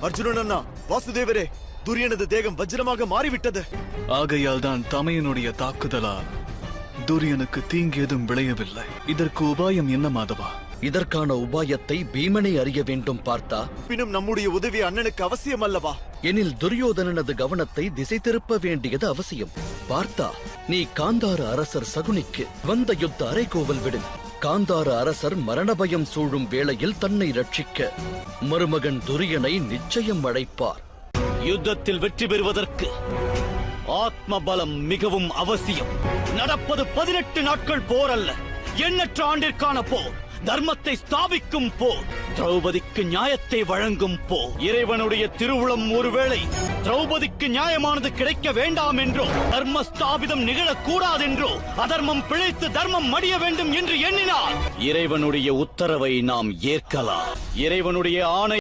அர்ஜுனன் வாசுதேவரே துரியனது தேகம் வஜ்ரமாக மாறிவிட்டது. ஆகையால் தான் தமையனுடைய தாக்குதலால் துரியனுக்கு தீங்கேதும் விளையவில்லை. இதற்கு உபாயம் என்ன மாதவா? இதற்கான உபாயத்தை பீமனை அறிய வேண்டும் பார்த்தா? பின்னும் நம்முடைய உதவி அண்ணனுக்கு அவசியம் அல்லவா? எனில் துரியோதனனது கவனத்தை திசை திருப்ப வேண்டியது அவசியம். பார்த்தா நீ காந்தார அரசர் சகுனிக்கு வந்த யுத்த அரைகோவல் விடு. காந்தார அரசர் மரண பயம் சூழும் வேளையில் தன்னை ரட்சிக்க மருமகன் துரியனை நிச்சயம் அழைப்பார். யுத்தத்தில் வெற்றி பெறுவதற்கு ஆத்ம பலம் மிகவும் அவசியம். நடப்பது பதினெட்டு நாட்கள் போர் அல்ல எண்ணற்ற ஆண்டிற்கான போர். தர்மத்தை ஸ்தாபிக்கும் போர். திரௌபதிக்கு நியாயத்தை வழங்கும் போர். இறைவனுடைய திருவுளம் ஒருவேளை திரௌபதிக்கு நியாயமானது கிடைக்க வேண்டாம் என்றோ தர்ம ஸ்தாபிதம் நிகழக்கூடாதென்றோ அதர்மம் பிழைத்து தர்மம் மடிய வேண்டும் என்று எண்ணினார். இறைவனுடைய உத்தரவை நாம் ஏற்கலாம். இறைவனுடைய ஆணை